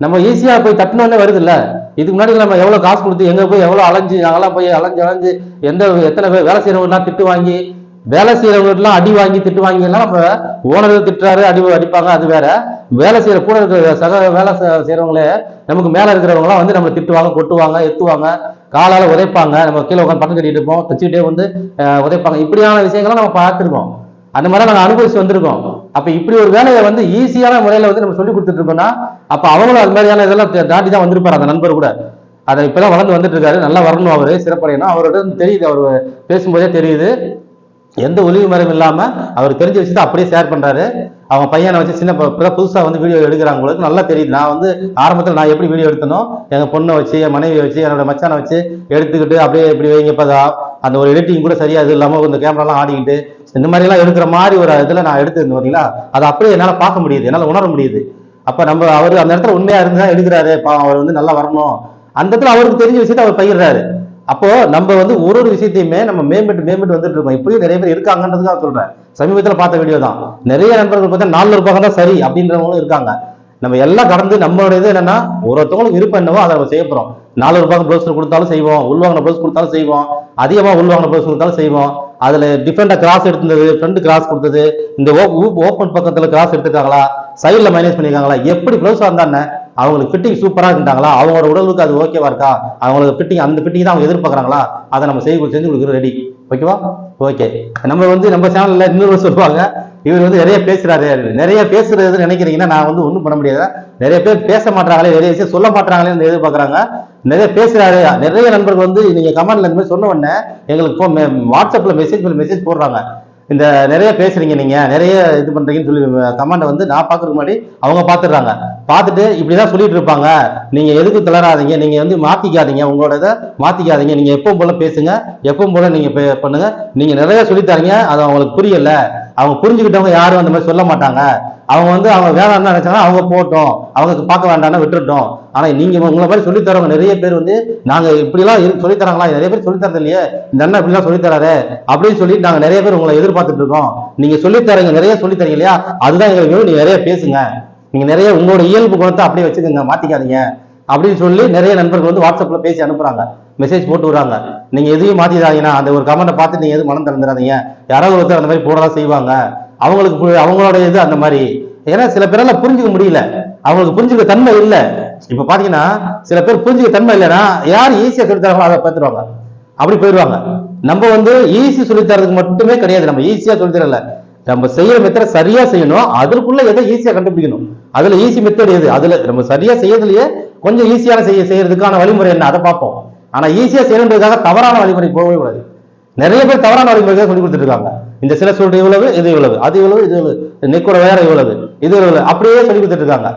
நம்ம ஈஸியா போய் தட்டினோடனே வருது இல்லை இதுக்கு முன்னாடி நம்ம எவ்வளவு காசு கொடுத்து எங்க போய் எவ்வளவு அலைஞ்சு நாங்கெல்லாம் போய் அலைஞ்சு அலைஞ்சு எந்த எத்தனை பேர் வேலை செய்யறவங்கலாம் திட்டு வாங்கி வேலை செய்யறவங்கலாம் அடி வாங்கி திட்டு வாங்கி எல்லாம் நம்ம ஓனர் திட்டுறாரு அடி அடிப்பாங்க அது வேற. வேலை செய்யற கூட இருக்கிற சக வேலை செ- செய்யறவங்களே நமக்கு மேல இருக்கிறவங்கலாம் வந்து நம்ம திட்டுவாங்க கொட்டுவாங்க எத்துவாங்க காலால உதைப்பாங்க. நம்ம கீழே உட்காந்து பட்டம் கட்டிட்டு இருப்போம் தச்சுக்கிட்டே வந்து உதைப்பாங்க. இப்படியான விஷயங்களை நம்ம பார்த்துருக்கோம். அந்த மாதிரி நாங்கள் அனுபவிச்சு வந்திருக்கோம். அப்ப இப்படி ஒரு வேலையை வந்து ஈஸியான முறையில வந்து நம்ம சொல்லி கொடுத்துட்டு இருக்கோம்னா அப்போ அவங்களும் அது மாதிரியான இதெல்லாம் தாண்டி தான் வந்திருப்பார் அந்த நண்பர் கூட. அதை இப்பெல்லாம் வளர்ந்து வந்துட்டு இருக்காரு நல்லா வரணும் அவர் சிறப்படையணும் அவரோட தெரியுது அவர் பேசும்போதே தெரியுது. எந்த ஒளிவு மறைவும் இல்லாமல் அவர் தெரிஞ்ச விஷயத்த அப்படியே ஷேர் பண்ணுறாரு அவங்க பையனை வச்சு சின்ன புதுசாக வந்து வீடியோ எடுக்கிறாங்க உங்களுக்கு நல்லா தெரியுது. நான் வந்து ஆரம்பத்தில் நான் எப்படி வீடியோ எடுத்தனோ எங்கள் பொண்ணை வச்சு என் மனைவியை வச்சு என்னோட மச்சானை வச்சு எடுத்துக்கிட்டு அப்படியே இப்படி வைங்கப்பதா அந்த ஒரு எடிட்டிங் கூட சரியா இது இல்லாமல் இந்த கேமராலாம் ஆடிக்கிட்டு இந்த மாதிரிலாம் எடுக்கிற மாதிரி ஒரு இதில் நான் எடுத்துருந்தேன் பார்த்தீங்களா அதை அப்படியே என்னால் பார்க்க முடியுது. என்னால் உணர முடியுது. அப்ப நம்ம அவர் அந்த இடத்துல உண்மையா இருந்தா எடுக்கிறாரு பாவம் அவர் வந்து நல்லா வரணும். அந்த இடத்துல அவருக்கு தெரிஞ்ச விஷயத்த அவர் பயிர்றாரு அப்போ நம்ம வந்து ஒரு ஒரு விஷயத்தையுமே நம்ம மேம்பட்டு மேம்பட்டு வந்துட்டு இருக்கோம். இப்படியும் நிறைய பேர் இருக்காங்கன்றது தான் சொல்றேன். சமீபத்தில் பார்த்த வீடியோ தான். நிறைய நண்பர்கள் பார்த்தா நாலு ரூபாய் தான் சரி அப்படின்றவங்களும் இருக்காங்க. நம்ம எல்லாம் கடந்து நம்மளோட இது என்னன்னா ஒரு ஒருத்தவங்களுக்கு விருப்பம் என்னவோ அதை நம்ம செய்ய போறோம். நாலு ரூபாய் ப்ளவுஸ் கொடுத்தாலும் செய்வோம். உள்வாங்கின ப்ளவுஸ் கொடுத்தாலும் செய்வோம். அதிகமாக உள்வாங்கின ப்ளவுஸ் கொடுத்தாலும் செய்வோம். அதில் டிஃப்ரெண்டாக கிராஸ் எடுத்தது ஃப்ரண்ட் கிராஸ் கொடுத்தது. இந்த ஓப்பன் பக்கத்தில் கிராஸ் எடுத்துருக்காங்களா? சைடில் மைனஸ் பண்ணியிருக்காங்களா எப்படி ப்ளவுஸ் வந்தானே அவங்களுக்கு ஃபிட்டிங் சூப்பராக இருந்தாங்களா அவங்களோட உடலுக்கு அது ஓகேவா இருக்கா? அவங்களுக்கு ஃபிட்டிங் அந்த ஃபிட்டிங் தான் அவங்க எதிர்பார்க்குறாங்களா? அதை நம்ம செய்ய செஞ்சு கொடுக்குறோம் ரெடி ஓகேவா ஓகே நம்ம வந்து நம்ம சேனல்ல இன்னொரு சொல்லுவாங்க இவர் வந்து நிறைய பேசுறாரு. நிறைய பேசுறது நினைக்கிறீங்கன்னா நான் வந்து ஒன்றும் பண்ண முடியாது. நிறைய பேர் பேச மாட்டாங்களே நிறைய விஷயம் சொல்ல மாட்டாங்களேன்னு எதிர்பார்க்குறாங்க. நிறைய பேசுறாரு. நிறைய நண்பர்கள் வந்து நீங்க கமெண்ட்ல இந்த மாதிரி சொன்ன உடனே எங்களுக்கு வாட்ஸ்அப்ல மெசேஜ் மெசேஜ் போடுறாங்க. இந்த நிறைய பேசுறீங்க நீங்க நிறைய இது பண்றீங்கன்னு சொல்லி கமெண்ட் வந்து நான் பாக்குறதுக்கு முன்னாடி அவங்க பாத்துடுறாங்க பார்த்துட்டு இப்படிதான் சொல்லிட்டு இருப்பாங்க. நீங்க எதுக்கு தளராதீங்க நீங்க வந்து மாத்திக்காதீங்க. உங்களோட இதை மாத்திக்காதீங்க. நீங்க எப்பவும் போல பேசுங்க. எப்பவும் போல நீங்க பே- பண்ணுங்க. நீங்க நிறைய சொல்லித்தரீங்க அது அவங்களுக்கு புரியல. அவங்க புரிஞ்சுக்கிட்டவங்க யாரும் அந்த மாதிரி சொல்ல மாட்டாங்க. அவங்க வந்து அவங்க வேணாம்னு நினைச்சாங்கன்னா அவங்க போட்டோம். அவங்க பார்க்க வேண்டாம்னா விட்டுட்டோம். ஆனா நீங்க உங்களை மாதிரி சொல்லித் தரவங்க நிறைய பேர் வந்து நாங்க இப்படிலாம் இரு- தராங்களா நிறைய பேர் சொல்லித்தரது இல்லையே. இந்த அண்ணன் இப்படிலாம் சொல்லித் தராரு அப்படின்னு சொல்லி நாங்க நிறைய பேர் உங்களை எதிர்பார்த்துட்டு இருக்கோம். நீங்க சொல்லித் தரீங்க நிறைய சொல்லித்தரீங்க இல்லையா? அதுதான் எங்களுக்கு நீங்க நிறைய பேசுங்க. நீங்க நிறைய உங்களோட இயல்பு குணத்தை அப்படியே வச்சுக்கோங்க. மாத்திக்காதீங்க. அப்படின்னு சொல்லி நிறைய நண்பர்கள் வந்து வாட்ஸ்அப்ல பேசி அனுப்புறாங்க. மெசேஜ் போட்டு விடுறாங்க. நீங்க எதையும் மாத்திடாதீங்கன்னா அந்த ஒரு கமெண்ட்டை பார்த்து நீங்க எதுவும் மனம் திறந்துடாதீங்க. யாராவது ஒருத்தர் அந்த மாதிரி போடலாம் செய்வாங்க. அவங்களுக்கு பு- அவங்களோட இது அந்த மாதிரி. ஏன்னா சில பேரால புரிஞ்சுக்க முடியல. அவங்களுக்கு புரிஞ்சுக்க தன்மை இல்லை. இப்ப பாத்தீங்கன்னா சில பேர் புரிஞ்சுக்க தன்மை இல்லைன்னா யார் ஈஸியா சொல்லித்தராங்களோ அதை பார்த்துருவாங்க. அப்படி போயிடுவாங்க. நம்ம வந்து ஈஸி சொல்லித்தரதுக்கு மட்டுமே கிடையாது. நம்ம ஈஸியா சொல்லித்தரல நம்ம செய்யற மெத்தட சரியா செய்யணும். அதற்குள்ள எதை ஈஸியா கண்டுபிடிக்கணும்? அதுல ஈஸி மெத்தட் எது? அதுல நம்ம சரியா செய்யறதுலயே கொஞ்சம் ஈஸியான செய்ய செய்யறதுக்கான வழிமுறை என்ன? அதை பார்ப்போம். ஆனா ஈஸியா செய்யணுன்றதுக்காக தவறான வழிமுறை போகவே கூடாது. நிறைய பேர் தவறான வழிமுறைகளை சொல்லி கொடுத்துட்டு இருக்காங்க. இந்த சில சொல்றது இவ்வளவு இது இவ்வளவு அது இவ்வளவு இது இவ்வளவு நெக்கோட வேற இவ்வளவு இது இவ்வளவு அப்படியே சொல்லி கொடுத்துட்டு இருக்காங்க.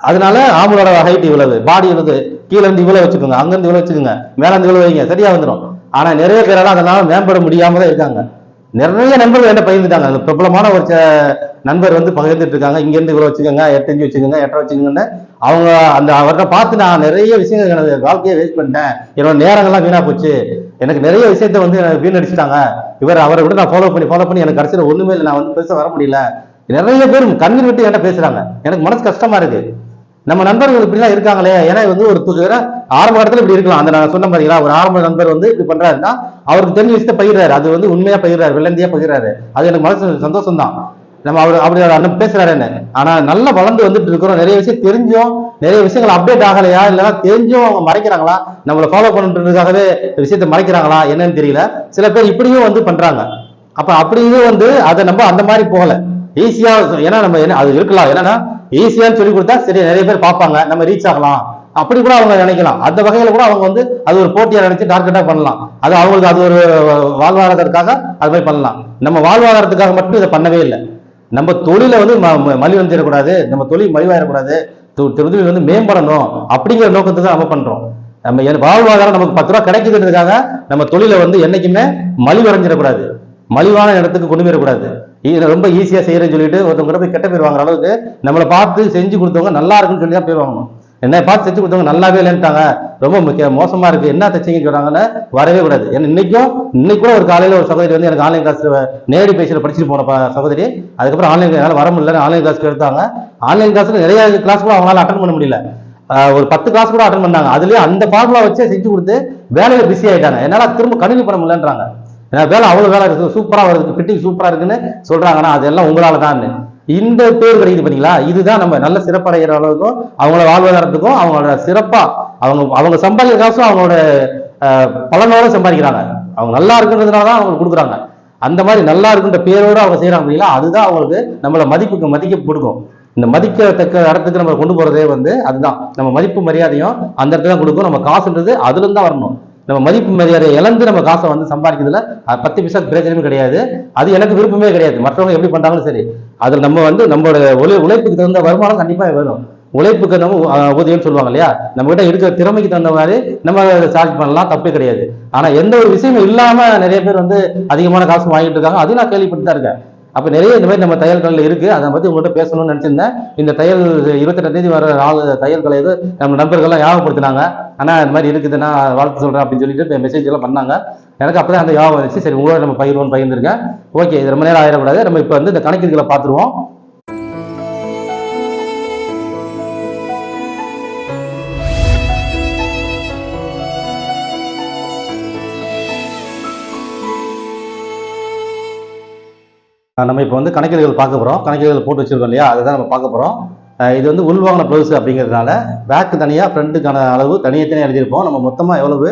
அதனால ஆம்பளோட ஹைட் இவ்வளவு பாடி இவ்வளவு கீழே இருந்து இவ்வளவு வச்சுக்கோங்க அங்கேருந்து இவ்வளவு வச்சுக்கோங்க மேல இருந்து இவ்வளவு வைங்க சரியா வந்துடும் ஆனா நிறைய பேரால அதனால மேம்பட முடியாம தான் இருக்காங்க. நிறைய நண்பர்கள் என்ன பகிர்ந்துட்டாங்க. அந்த பிரபலமான ஒரு நண்பர் வந்து பகிர்ந்துட்டு இருக்காங்க. இங்க இருந்து இவ்வளவு வச்சுக்கோங்க எட்டஞ்சு வச்சுக்கோங்க எட்டரை வச்சுக்கோங்கன்னு அவங்க அந்த அவர்கிட்ட பார்த்து நான் நிறைய விஷயங்கள் எனது வாழ்க்கையை வேஸ்ட் பண்ணிட்டேன். என்னோட நேரங்கள்லாம் வீணா போச்சு. எனக்கு நிறைய விஷயத்த வந்து வீணடிச்சிட்டாங்க. இவர் அவரை விட நான் ஃபாலோ பண்ணி ஃபாலோ பண்ணி எனக்கு கடைசியில் ஒண்ணுமே இல்லை. நான் வந்து பெருசாக வர முடியல. நிறைய பேர் கண்ணீர் விட்டு என்கிட்ட பேசுறாங்க. எனக்கு மனசு கஷ்டமா இருக்கு. நம்ம நண்பர்கள் இப்படிலாம் இருக்காங்களே ஏன்னா வந்து ஒரு புது ஆரம்ப காலத்துல இப்படி இருக்கலாம். அந்த நான் சொன்ன பாத்தீங்களா ஒரு ஆரம்ப நண்பர் வந்து இப்படி பண்றாருன்னா அவருக்கு தெரிஞ்ச விஷயத்த பகிர்றாரு. அது வந்து உண்மையா பகிர்றாரு விளந்தியா பகிர்றாரு. அது எனக்கு மனசு சந்தோஷம் தான் நம்ம அவர் அப்படி அண்ணன் பேசுறாரு என்ன ஆனா நல்லா வளர்ந்து வந்துட்டு இருக்கிறோம். நிறைய விஷயம் தெரிஞ்சும். நிறைய விஷயங்கள் அப்டேட் ஆகலையா இல்லைன்னா தெரிஞ்சும் அவங்க மறைக்கிறாங்களா நம்மளை ஃபாலோ பண்ணுறதுக்காகவே விஷயத்த மறைக்கிறாங்களா என்னன்னு தெரியல. சில பேர் இப்படியும் வந்து பண்றாங்க. அப்ப அப்படியும் வந்து அதை நம்ம அந்த மாதிரி போகல. ஈஸியா ஏன்னா நம்ம என்ன அது இருக்கலாம். என்னன்னா ஈஸியான்னு சொல்லி கொடுத்தா சரி நிறைய பேர் பார்ப்பாங்க. நம்ம ரீச் ஆகலாம். அப்படி கூட அவங்க நினைக்கலாம். அந்த வகையில கூட அவங்க வந்து அது ஒரு போட்டியாக நினைச்சு டார்கெட்டா பண்ணலாம். அது அவங்களுக்கு அது ஒரு வாழ்வாதாரத்திற்காக அது மாதிரி பண்ணலாம். நம்ம வாழ்வாதாரத்துக்காக மட்டும் இதை பண்ணவே இல்லை. நம்ம தொழிலை வந்து ம- ம- நம்ம தொழில் மலிவாயிடக்கூடாது. தொழில் வந்து மேம்படணும் அப்படிங்கிற நோக்கத்தை தான் நம்ம பண்றோம். நம்ம என் வாழ்வாதாரம் நமக்கு பத்து ரூபா கிடைக்குதுன்றதுக்காக நம்ம தொழிலை வந்து என்னைக்குமே மலிவடைஞ்சிடக்கூடாது. மலிவான இடத்துக்கு கொண்டு போயிடக்கூடாது. இது ரொம்ப ஈஸியாக செய்யறேன்னு சொல்லிட்டு ஒருத்தவங்க போய் கெட்ட பேர் வாங்குற அளவுக்கு நம்மளை பார்த்து செஞ்சு கொடுத்தவங்க நல்லா இருக்குன்னு சொல்லி தான் பேர் வாங்கணும். என்ன பார்த்து செஞ்சு கொடுத்தவங்க நல்லாவே இல்லைன்ட்டாங்க ரொம்ப முக்கிய- மோசமா இருக்கு. என்ன தச்சிங்கன்னு சொல்றாங்கன்னு வரவே கூடாது. ஏன்னா இன்னைக்கும் இன்னைக்கு கூட ஒரு காலையில ஒரு சகோதரி வந்து எனக்கு ஆன்லைன் கிளாஸ் நேரடி பேசியில் படிச்சுட்டு போன சகோதரி. அதுக்கப்புறம் ஆன்லைன் என்னால வர முடியல. ஆன்லைன் கிளாஸ்க்கு எடுத்தாங்க. ஆன்லைன் கிளாஸ்ல நிறைய கிளாஸ் கூட அவங்களால அட்டன் பண்ண முடியல. ஒரு பத்து கிளாஸ் கூட அட்டன் பண்ணாங்க. அதுலயே அந்த ஃபார்முலா வச்சே செஞ்சு கொடுத்து வேலையில பிஸி ஆயிட்டாங்க. என்னால திரும்ப கண்டினியூ பண்ண முடியலன்றாங்க. வேலை அவ்வளோ வேலை இருக்குது சூப்பராக வருது. ஃபிட்டிங் சூப்பராக இருக்குன்னு சொல்கிறாங்கன்னா அதெல்லாம் உங்களால் தான் இந்த பேர் கிடைக்குது பார்த்தீங்களா இதுதான் நம்ம நல்ல சிறப்படைகிற அளவுக்கும் அவங்களோட வாழ்வாதாரத்துக்கும் அவங்களோட சிறப்பாக அவங்க அவங்க சம்பாதிக்கிற காசும் அவங்களோட பலனோடு பலனோட சம்பாதிக்கிறாங்க. அவங்க நல்லா இருக்குன்றதுனால தான் அவங்களுக்கு கொடுக்குறாங்க. அந்த மாதிரி நல்லா இருக்குன்ற பேரோட அவங்க செய்கிறாங்க பாத்தீங்களா? அதுதான் அவங்களுக்கு நம்மளை மதிப்புக்கு மதிக்க கொடுக்கும். இந்த மதிக்கத்தக்க இடத்துக்கு நம்ம கொண்டு போகிறதே வந்து அதுதான். நம்ம மதிப்பு மரியாதையும் அந்த இடத்துல தான் கொடுக்கும். நம்ம காசுன்றது அதுலேருந்து தான் வரணும். நம்ம மதிப்பு மரியாதையை இழந்து நம்ம காசை வந்து சம்பாதிக்கிறதுல பத்து பைசா பிரயோஜனமே கிடையாது. அது எனக்கு விருப்பமே கிடையாது. மற்றவங்க எப்படி பண்றாங்களும் சரி. அதுல நம்ம வந்து நம்மளோட உழை உழைப்புக்கு தகுந்த வருமானம் கண்டிப்பா வேணும். உழைப்புக்கு நம்ம ஊதியம்னு சொல்லுவாங்க இல்லையா? நம்ம கிட்ட இருக்கிற திறமைக்கு தகுந்த மாதிரி நம்ம சார்ஜ் பண்ணலாம். தப்பே கிடையாது. ஆனா எந்த ஒரு விஷயமும் இல்லாம நிறைய பேர் வந்து அதிகமான காசு வாங்கிட்டு இருக்காங்க. அதையும் நான் கேள்விப்பட்டு தான் இருக்கேன். அப்போ நிறைய இந்த மாதிரி நம்ம தையல் கலையில் இருக்குது அதை பற்றி உங்கள்கிட்ட பேசணும்னு நினச்சிருந்தேன். இந்த தையல் இருபத்தெட்டாம் தேதி வர ஆள் தையல் கலை இது நம்ம நண்பர்கள்லாம் ஞாபகப்படுத்தினாங்க. ஆனால் இந்த மாதிரி இருக்குது நான் வாழ்த்து சொல்கிறேன் அப்படின்னு சொல்லிட்டு மெசேஜ் எல்லாம் பண்ணாங்க. எனக்கு அப்பதான் அந்த ஞாபகம் வந்துச்சு. சரி உங்களோட நம்ம பயிர்வோன்னு பகிர்ந்துருக்கேன். ஓகே இது ரொம்ப நேரம் ஆயிடக்கூடாது. நம்ம இப்போ வந்து இந்த கணக்கீடுகளை பார்த்துருவோம். நம்ம இப்போ வந்து கணக்கீடுகள் பார்க்க போகிறோம் கணக்கீடுகள் போட்டு வச்சிருக்கோம் இல்லையா? அதை தான் நம்ம பார்க்க போகிறோம் இது வந்து உள்வாங்கின ப்ளவுஸ் அப்படிங்கிறதுனால பேக்கு தனியாக ஃப்ரண்ட்டுக்கான அளவு தனியாக தனியாக எழுதியிருப்போம். நம்ம மொத்தமாக எவ்வளவு?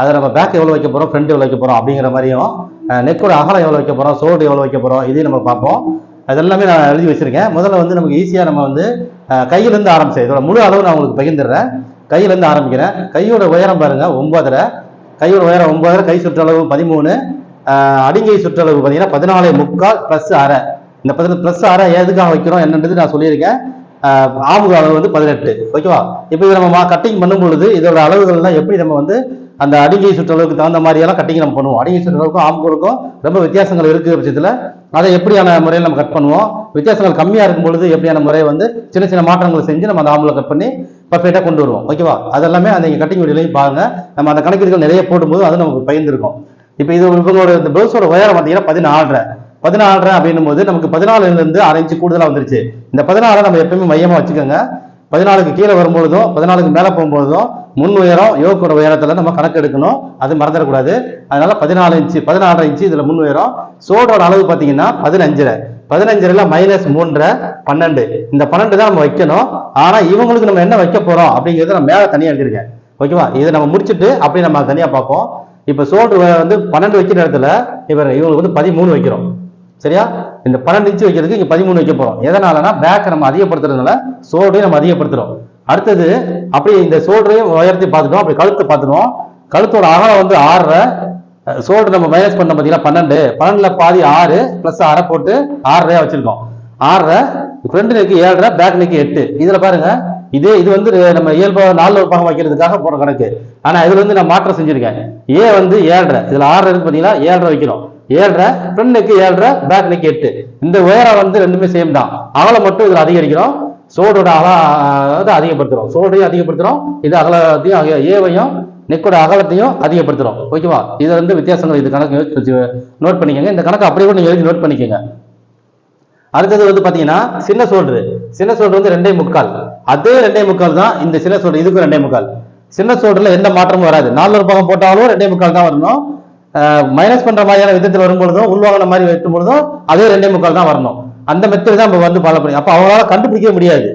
அதை நம்ம பேக் எவ்வளோ வைக்க போகிறோம் ஃப்ரண்ட் எவ்வளோ வைக்க போகிறோம் அப்படிங்கிற மாதிரியும் நெக்கோட அகலம் எவ்வளோ வைக்க போகிறோம் சோடு எவ்வளோ வைக்க போகிறோம் இதையும் நம்ம பார்ப்போம். அதெல்லாமே நான் எழுதி வச்சுருக்கேன். முதல்ல வந்து நமக்கு ஈஸியாக நம்ம வந்து கையிலேருந்து ஆரம்பிச்சேன். இதோட முழு அளவு நான் உங்களுக்கு பகிர்ந்துடுறேன். கையிலேருந்து ஆரம்பிக்கிறேன். கையோட உயரம் பாருங்க ஒம்பதரை கையோட உயரம் ஒன்பதரை கை சுற்றளவு பதிமூணு. அடிங்கை சுற்றளவு பார்த்தீங்கன்னா பதினாலு முக்கால் ப்ளஸ் அரை. இந்த பதினெட்டு ப்ளஸ் அரை எதுக்காக வைக்கிறோம் என்னன்றது நான் சொல்லியிருக்கேன். ஆமுக அளவு வந்து பதினெட்டு. ஓகேவா? இப்போ இதை நம்ம கட்டிங் பண்ணும் பொழுது இதோட அளவுகள்லாம் எப்படி நம்ம வந்து அந்த அடிங்கை சுற்றளவுக்கு தகுந்த மாதிரியெல்லாம் கட்டிங் நம்ம பண்ணுவோம். அடிங்கை சுற்றளவுக்கும் ஆம்புகளுக்கும் ரொம்ப வித்தியாசங்கள் இருக்கு பட்சத்தில். அதை எப்படியான முறையில் நம்ம கட் பண்ணுவோம்? வித்தியாசங்கள் கம்மியாக இருக்கும் பொழுது எப்படியான முறையை வந்து சின்ன சின்ன மாற்றங்கள் செஞ்சு நம்ம அந்த ஆம்பளை கட் பண்ணி பர்ஃபெக்டாக கொண்டு வருவோம். ஓகேவா? அதெல்லாமே அந்த கட்டிங் வீடியோலையும் பாருங்கள் நம்ம அந்த கணக்கீடுகள் நிறைய போடும்போது அது நமக்கு பயந்துருக்கும். இப்போ இது இவங்களோட இந்த ப்ளவுஸோட உயரம் பார்த்தீங்கன்னா பதினாலரை. பதினாலரை அப்படின்னும் போது நமக்கு பதினாலுலேருந்து ஆறு அரை இன்ச்சு கூடுதலாக வந்துருச்சு. இந்த பதினாலை நம்ம எப்பயுமே மையமாக வச்சுக்கோங்க. பதினாலுக்கு கீழே வரும்பொழுதும் பதினாலுக்கு மேலே போகும்பொழுதும் முன் உயரம் யோகோட உயரத்தில் நம்ம கணக்கு எடுக்கணும். அது மறந்துடக்கூடாது. அதனால பதினாலு இன்ச்சு பதினாலரை இன்ச்சு இதில் முன் உயரம். சோடோட அளவு பார்த்தீங்கன்னா பதினஞ்சரை. பதினஞ்சரைல மைனஸ் மூன்றரை பன்னெண்டு. இந்த பன்னெண்டு தான் நம்ம வைக்கணும். ஆனால் இவங்களுக்கு நம்ம என்ன வைக்க போகிறோம் அப்படிங்கிறத நம்ம மேலே தனியாக எழுதியிருக்கேன். ஓகேவா? இதை நம்ம முடிச்சுட்டு அப்படி நம்ம தனியாக பார்ப்போம். இப்போ சோல்டர் வந்து பன்னெண்டு வைக்கிற இடத்துல இவர் இவங்களுக்கு வந்து பதிமூணு வைக்கிறோம். சரியா? இந்த பன்னெண்டு இன்ச்சு வைக்கிறதுக்கு இங்கே பதிமூணு வைக்க போகிறோம் எதனாலனா பேக்கை நம்ம அதிகப்படுத்துறதுனால சோல்டரையும் நம்ம அதிகப்படுத்துறோம். அடுத்தது அப்படியே இந்த சோல்டரையும் உயர்த்தி பார்த்துட்டோம். அப்படி கழுத்து பார்த்துட்டோம். கழுத்தோட அகலம் வந்து ஆறரை. சோல்டர் நம்ம மைனஸ் பண்ண பார்த்தீங்கன்னா பன்னெண்டு. பன்னெண்டில் பாதி ஆறு ப்ளஸ் அரை போட்டு ஆறரையாக வச்சுருக்கோம். ஆறரை ஃப்ரண்ட் நெக்கு ஏழரை பேக் நெக்கு எட்டு. இதில் பாருங்கள் இதே இது வந்து நம்ம இயல்பாக நாலு ஒரு பாகம் வைக்கிறதுக்காக போகிற கணக்கு. ஆனால் இதில் வந்து நான் மாற்றம் செஞ்சுருக்கேன். ஏ வந்து ஏழரை. இதில் ஆறரை பார்த்தீங்கன்னா ஏழரை வைக்கிறோம் ஏழரை ஃப்ரண்ட் நெக்கு ஏழரை பேக் நெக் எட்டு. இந்த உயரம் வந்து ரெண்டுமே சேம் தான். அகலம் மட்டும் இதில் அதிகரிக்கிறோம். சோடோட அக அதாவது அதிகப்படுத்துகிறோம் சோடையும் அதிகப்படுத்துகிறோம் இது அகலத்தையும் அக- ஏவையும் நெக்கோட அகலத்தையும் அதிகப்படுத்துகிறோம் ஓகேவா இது வந்து வித்தியாசங்கள் இது கணக்கு நோட் பண்ணிக்கோங்க. இந்த கணக்கு அப்படியே கூட நீங்கள் எழுதி நோட் பண்ணிக்கோங்க. அடுத்தது வந்து பார்த்தீங்கன்னா சின்ன சோல்டு சின்ன சோல்டர் வந்து ரெண்டே முக்கால். அதே ரெண்டே முக்கால் தான் இந்த சின்ன சோல்டர் இதுக்கும் ரெண்டே முக்கால். சின்ன சோல்டர்ல எந்த மாற்றமும் வராது. நானூறு பக்கம் போட்டாலும் ரெண்டே முக்கால் தான் வரணும். மைனஸ் பண்ணுற மாதிரியான விதத்தில் வரும்பொழுதும் உள்வாங்கின மாதிரி வைக்கும் பொழுதும் அதே ரெண்டே முக்கால் தான் வரணும். அந்த மெத்தட் தான் நம்ம வந்து ஃபாலோ பண்ணி அப்போ அவங்களால கண்டுபிடிக்கவே முடியாது.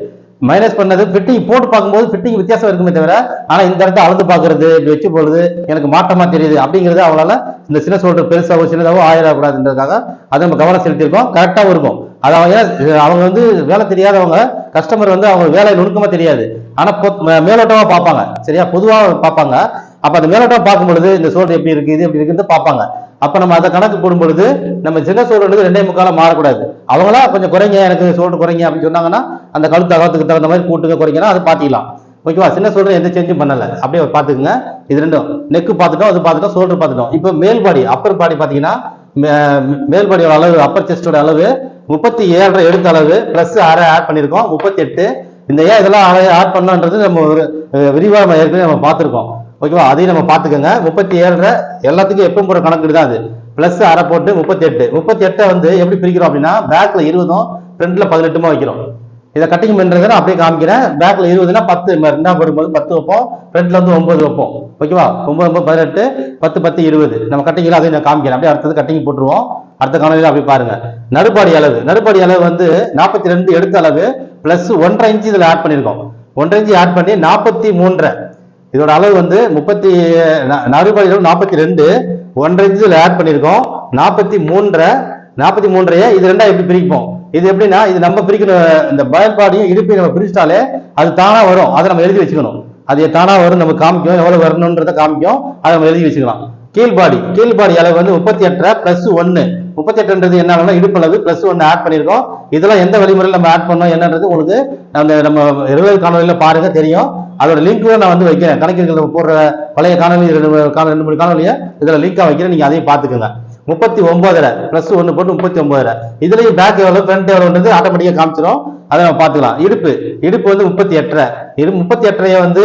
மைனஸ் பண்ணது ஃபிட்டிங் போட்டு பார்க்கும்போது ஃபிட்டிங் வித்தியாசம் இருக்குமே தவிர ஆனால் இந்த இடத்த அளந்து பார்க்கறது இப்படி வச்சு போகிறது எனக்கு மாற்றமாக தெரியுது அப்படிங்கிறது அவங்களால இந்த சின்ன சோல்டர் பெருசாகவோ சின்னதாகவோ ஆயிடக்கூடாதுன்றதுக்காக அதை நம்ம கவனம் செலுத்தியிருக்கோம். கரெக்டாகவும் இருக்கும். அதாவது அவங்க வந்து வேலை தெரியாதவங்க கஸ்டமர் வந்து அவங்க வேலை நுணுக்கமா தெரியாது. ஆனா மேலோட்டமாக மேலோட்டமா பார்ப்பாங்க. சரியா? பொதுவாக பார்ப்பாங்க. அப்ப அந்த மேலோட்டம் பார்க்கும் பொழுது இந்த சோல்டர் எப்படி இருக்கு இது எப்படி இருக்குன்னு பார்ப்பாங்க. அப்ப நம்ம அதை கணக்கு போடும் பொழுது நம்ம சின்ன சோல்டருக்கு ரெண்டே முக்காலம் மாறக்கூடாது. அவங்களா கொஞ்சம் குறைங்க எனக்கு சோல்டர் குறைங்க அப்படின்னு சொன்னாங்கன்னா அந்த கழுத்து அகலத்துக்கு தகுந்த மாதிரி கூட்டுங்க குறைங்கன்னா அதை பார்த்திக்கலாம் ஓகேவா? சின்ன சோல்டர் எந்த சேஞ்சும் பண்ணல. அப்படியே பார்த்துக்குங்க. இது ரெண்டும். நெக்கு பார்த்துட்டோம் அது பார்த்துட்டோம் சோல்டர் பார்த்துட்டோம். இப்போ மேல் பாடி அப்பர் பாடி பார்த்தீங்கன்னா மே- மேல் பாடியோட அளவு அப்பர் செஸ்டோட அளவு முப்பத்தி ஏழரை எடுத்த அளவு பிளஸ் அரை ஆட் பண்ணியிருக்கோம் முப்பத்தி எட்டு இந்த ஏன் இதெல்லாம் ஆட் பண்ணலான்றது நம்ம ஒரு விரிவாக நம்ம ஏற்கனவே நம்ம பார்த்துருக்கோம். ஓகேவா அதையும் நம்ம பார்த்துக்கோங்க. முப்பத்தி ஏழரை எல்லாத்துக்கும் எப்பவும் போகிற கணக்கு தான் அது. பிளஸ் அரை போட்டு முப்பத்தி எட்டு. முப்பத்தி எட்டை வந்து எப்படி பிரிக்கிறோம் அப்படின்னா பேக்கில் இருபதும் ஃப்ரண்ட்ல பதினெட்டுமா வைக்கிறோம். இதை கட்டிங் பண்ணுறதுனா நான் அப்படியே காமிக்கிறேன். பேக்கில் இருபதுனா பத்து ரெண்டாம் போடும்போது பத்து வைப்போம். ஃப்ரண்ட்ல வந்து ஒன்பது வைப்போம். ஓகேவா ஒன்பது ஒன்பது பதினெட்டு பத்து பத்து இருபது. நம்ம கட்டிங்கில் அதையும் நான் காமிக்கிறேன். அப்படியே அடுத்தது கட்டிங் போட்டுருவோம். அடுத்த காணொலியில் அப்படி பாருங்க. நடுப்பாடி அளவு. நடுப்பாடி அளவு வந்து நாற்பத்தி ரெண்டு எடுத்த அளவு பிளஸ் ஒன்றரை இன்ச்சு இதில் ஆட் பண்ணியிருக்கோம். ஒன்றரை இன்ச்சு ஆட் பண்ணி நாற்பத்தி மூன்றரை. இதோட அளவு வந்து முப்பத்தி ந- நடுப்பாடி அளவு நாற்பத்தி ரெண்டு ஒன்றரை இன்ச்சு இதில் ஆட் பண்ணியிருக்கோம். நாற்பத்தி மூன்றரை. நாற்பத்தி மூன்றைய இது ரெண்டா எப்படி பிரிப்போம்? இது எப்படின்னா இது நம்ம பிரிக்கணும் இந்த பயல் பாடியும் இடுப்பையும் நம்ம பிரிச்சிட்டாலே அது தானா வரும். அதை நம்ம எழுதி வச்சுக்கணும். அது தானா வரும் நம்ம காமிக்கும். எவ்வளவு வரணுன்றத காமிக்கும். அதை நம்ம எழுதி வச்சுக்கலாம். கீழ்பாடி கீழ்பாடி அளவு வந்து முப்பத்தி எட்டரை பிளஸ் ஒன்னு. முப்பத்தெட்டுன்றது என்ன இடுப்பளவு பிளஸ் ஒன்று ஆட் பண்ணியிருக்கோம். இதெல்லாம் எந்த வழிமுறையில் நம்ம ஆட் பண்ணோம்? என்னன்றது உங்களுக்கு அந்த நம்ம ரெகுலர் காணொலியில் பாருங்க தெரியும். அதோட லிங்க் நான் வந்து வைக்கிறேன். கணக்கிற்கு போடுற பழைய காணொலி ரெண்டு மூணு ரெண்டு மூணு காணொலியை இதில் லிங்காக வைக்கிறேன். நீங்க அதையும் பார்த்துக்கோங்க. முப்பத்தி ஒன்பதரை பிளஸ் ஒன்று போட்டு முப்பத்தி ஒன்பதரை இதுலயும் பேக் எவ்வளோ ஃப்ரண்ட் எவ்வளோன்றது ஆட்டோமேட்டிக்காக காமிச்சிடும் அதை நம்ம பார்த்துக்கலாம். இடுப்பு. இடுப்பு வந்து முப்பத்தி எட்டரை இரு முப்பத்தி எட்டரையை வந்து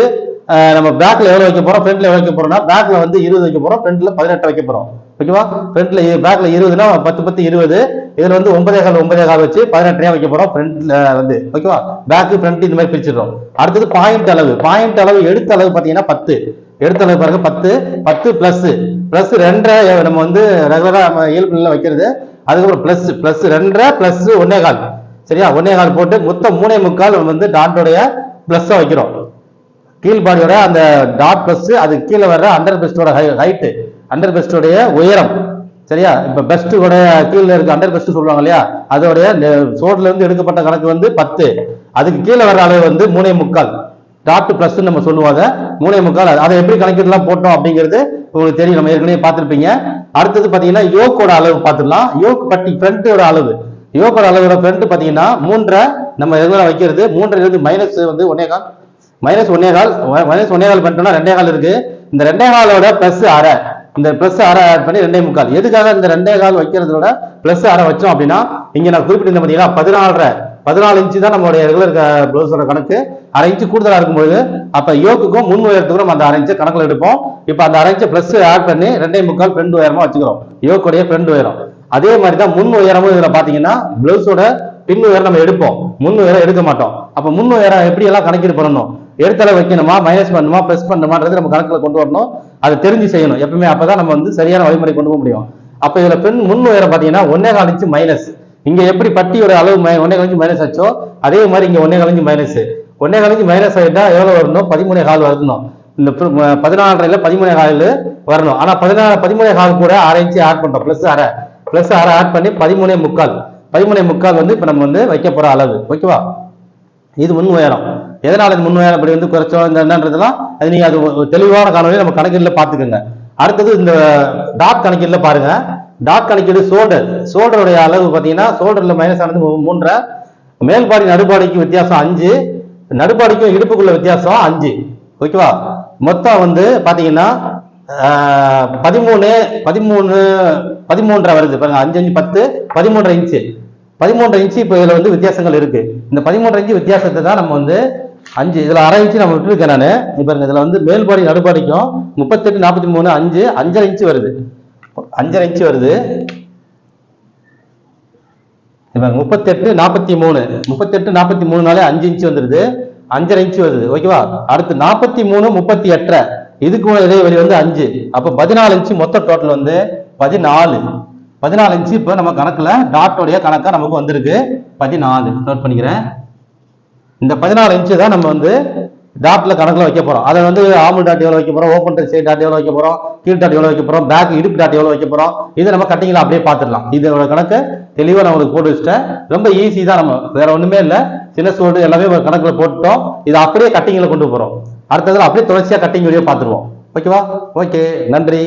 நம்ம பேக்ல எவ்வளோ வைக்க போகிறோம் ஃப்ரண்ட்ல எவ்வளோ வைக்க போகிறோம்னா பேக்ல வந்து இருபது வைக்க போகிறோம் ஃப்ரண்ட்ல பதினெட்டு வைக்க போகிறோம் ஓகேவா? ஃப்ரண்ட்ல பேக்ல இருபதுனா பத்து பத்து இருபது. இதுல வந்து ஒன்பதே கால் ஒன்பதே கால் வச்சு பதினெட்டு வைக்க போறோம். ஃப்ரண்ட்ல வந்து ஓகேவா? பேக் ஃப்ரண்ட் இந்த மாதிரி பிரிச்சிடுறோம். அடுத்தது பாயிண்ட் அளவு. பாயிண்ட் அளவு எடுத்த அளவு பாத்தீங்கன்னா பத்து. எடுத்த அளவு பாருங்க பத்து. பத்து பிளஸ் பிளஸ் ரெண்டரை நம்ம வந்து ரெகுலரா நம்ம இயல்புல வைக்கிறது. அதுக்கப்புறம் பிளஸ் பிளஸ் ரெண்டரை பிளஸ் ஒன்னே கால். சரியா? ஒன்னே கால் போட்டு மொத்தம் மூணே முக்கால் வந்து டாட்டோடைய பிளஸ் வைக்கிறோம். கீழ்பாடியோட அந்த டாட் பிளஸ் அது கீழே வர்ற அண்டர் பிளஸ்டோட ஹைட்டு அண்டர் பெஸ்டோடைய உயரம். சரியா? இப்ப பெஸ்ட் கீழே இருக்க அண்டர் பெஸ்ட் சொல்லுவாங்க இல்லையா? அதோடைய சோட்ல இருந்து எடுக்கப்பட்ட கணக்கு வந்து பத்து. அதுக்கு கீழே வர அளவு வந்து மூணே முக்கால். டாட் பிளஸ் நம்ம சொல்லுவாங்க. மூணே முக்கால். அதை எப்படி கணக்கீடுலாம் போட்டோம் அப்படிங்கிறது உங்களுக்கு தெரியும். நம்ம ஏற்கனவே பார்த்துருப்பீங்க. அடுத்தது பாத்தீங்கன்னா யோக்கோட அளவு பார்த்துடலாம். யோக் பட்டி ஃப்ரண்ட்டோட அளவு. யோக்கோட அளவோட ஃப்ரண்ட் பாத்தீங்கன்னா மூன்றரை நம்ம ரெகுலரா வைக்கிறது? மூன்றரை இருந்து மைனஸ் வந்து ஒன்னே கால். மைனஸ் ஒன்னே கால் மைனஸ் ஒன்னே கால் பண்ணிட்டோம்னா ரெண்டே கால் இருக்கு. இந்த ரெண்டே காலோட பிளஸ் அரை. இந்த பிளஸ் அரை ஆட் பண்ணி ரெண்டே முக்கால். எதுக்காக இந்த ரெண்டே கால் வைக்கிறதோட பிளஸ் அரை வச்சோம் அப்படின்னா இங்க நான் குறிப்பிட்டிருந்தேன் பாத்தீங்களா பதினாலரை. பதினாலு இன்ச்சு தான் நம்மளுடைய ரெகுலர் ப்ளவுஸோட கணக்கு. அரை இன்ச்சு கூடுதலா இருக்கும்போது அப்ப யோக்குக்கும் முன் உயரத்துக்கும் நம்ம அந்த அரை இன்ச்சு கணக்குல எடுப்போம். இப்ப அந்த அரை இன்ச்சு பிளஸ் ஆட் பண்ணி ரெண்டே முக்கால் ஃப்ரண்ட் உயரமா வச்சுக்கிறோம். யோக்குடைய ஃப்ரண்ட் உயரம். அதே மாதிரி தான் முன் உயரமும் இதுல பாத்தீங்கன்னா பிளவுஸோட பின் உயரம் நம்ம எடுப்போம். முன் உயரம் எடுக்க மாட்டோம். அப்ப முன் உயரம் எப்படி எல்லாம் கணக்கீடு பண்ணணும்? எடுத்தலை வைக்கணுமா மைனஸ் பண்ணணுமா ப்ளஸ் பண்ணணுமான்றது நம்ம கணக்குல கொண்டு வரணும். அதை தெரிஞ்சு செய்யணும். எப்பவுமே அப்பதான் நம்ம வந்து சரியான வழிமுறை கொண்டு போக முடியும். அப்ப இதுல பெண் முன் உயரம் பாத்தீங்கன்னா ஒன்னே கால் மைனஸ் இங்க எப்படி பட்டியோட அளவு ஒன்னே கால் மைனஸ் ஆச்சோ அதே மாதிரி இங்க ஒன்னே கால் மைனஸ் ஒன்னே கால் மைனஸ் ஆயிட்டா எவ்வளவு வரணும்? பதிமூணே கால் வரணும். இந்த பு- பதிமூணே கால் வரணும். ஆனா பதினாறு பதிமூணே கால் கூட அரை இன்ச்சு ஆட் பண்றோம். பிளஸ் அரை. பிளஸ் அரை ஆட் பண்ணி பதிமூணே முக்கால். பதிமூணே முக்கால் வந்து இப்ப நம்ம வந்து வைக்க போற அளவு. ஓகேவா இது முன் உயரம் எதனால இது முன் உயரம் இப்படி வந்து குறைச்சோம் இந்த என்னன்றதுலாம் அது நீங்க அது தெளிவான காணொலி நம்ம கணக்கீடுல பாத்துக்கோங்க அடுத்தது இந்த டாட் கணக்கீடுல பாருங்க. டாட் கணக்கீடு சோல்டர் சோல்டருடைய அளவு பாத்தீங்கன்னா சோல்டர்ல மைனஸ் ஆனது மூன்றரை. மேல்பாடி நடுபாடிக்கு வித்தியாசம் அஞ்சு. நடுபாடிக்கும் இடுப்புக்குள்ள வித்தியாசம் அஞ்சு. ஓகேவா மொத்தம் வந்து பாத்தீங்கன்னா பதிமூணு பதிமூணு பதிமூன்றரை வருது. பாருங்க அஞ்சு அஞ்சு பத்து பதிமூன்றரை இன்ச்சு பதிமூன்று இன்ச்சு இப்போ இதுல வந்து வித்தியாசங்கள் இருக்கு. இந்த பதிமூன்று இன்ச்சு வித்தியாசத்தை தான் நம்ம வந்து அஞ்சு இதுல அரை இன்ச்சு நம்ம விட்டுருக்கேன் நான். இப்போ பாருங்க இதுல வந்து மேல்பாடி நடுபாடிக்கும் முப்பத்தெட்டு நாற்பத்தி மூணு அஞ்சு அஞ்சரை இன்ச்சு வருது. அஞ்சரை இன்ச்சு வருது. இப்போ முப்பத்தெட்டு நாற்பத்தி மூணு முப்பத்தெட்டு நாற்பத்தி மூணுனாலே அஞ்சு இன்ச்சு வந்துருது. அஞ்சரை இன்ச்சு வருது. ஓகேவா அடுத்து நாற்பத்தி மூணு முப்பத்தி எட்டரை இதுக்கு இடைவெளி வந்து அஞ்சு. அப்போ பதினாலு இன்ச்சு மொத்த டோட்டல் வந்து பதினாலு. பதினாலு இன்ச்சு இப்போ நம்ம கணக்கில் டாட்டோடைய கணக்காக நமக்கு வந்திருக்கு. பதினாலு. நோட் பண்ணிக்கிறேன். இந்த பதினாலு இன்ச்சு தான் நம்ம வந்து டாட்டில் கணக்கில் வைக்க போகிறோம் அதை வந்து ஆமுல் டாட் எவ்வளோ வைக்க போகிறோம் ஓப்பன் சைட் டாட் எவ்வளோ வைக்க போறோம்? கீழ் டாட் எவ்வளோ வைக்க போகிறோம் பேக் இடுப்பு டாட் எவ்வளோ வைக்க போகிறோம் இதை நம்ம கட்டிங்ல அப்படியே பார்த்துடலாம். இதோட கணக்கு தெளிவாக நான் உங்களுக்கு போட்டு வச்சுட்டேன். ரொம்ப ஈஸி தான் நம்ம. வேற ஒன்றுமே இல்லை. சின்ன சோடு எல்லாமே ஒரு கணக்கில் போட்டுட்டோம். இதை அப்படியே கட்டிங்கில் கொண்டு போகிறோம் அடுத்ததில் அப்படியே தொடர்ச்சியாக கட்டிங் வீடியோ பார்த்துருவோம். ஓகேவா ஓகே நன்றி.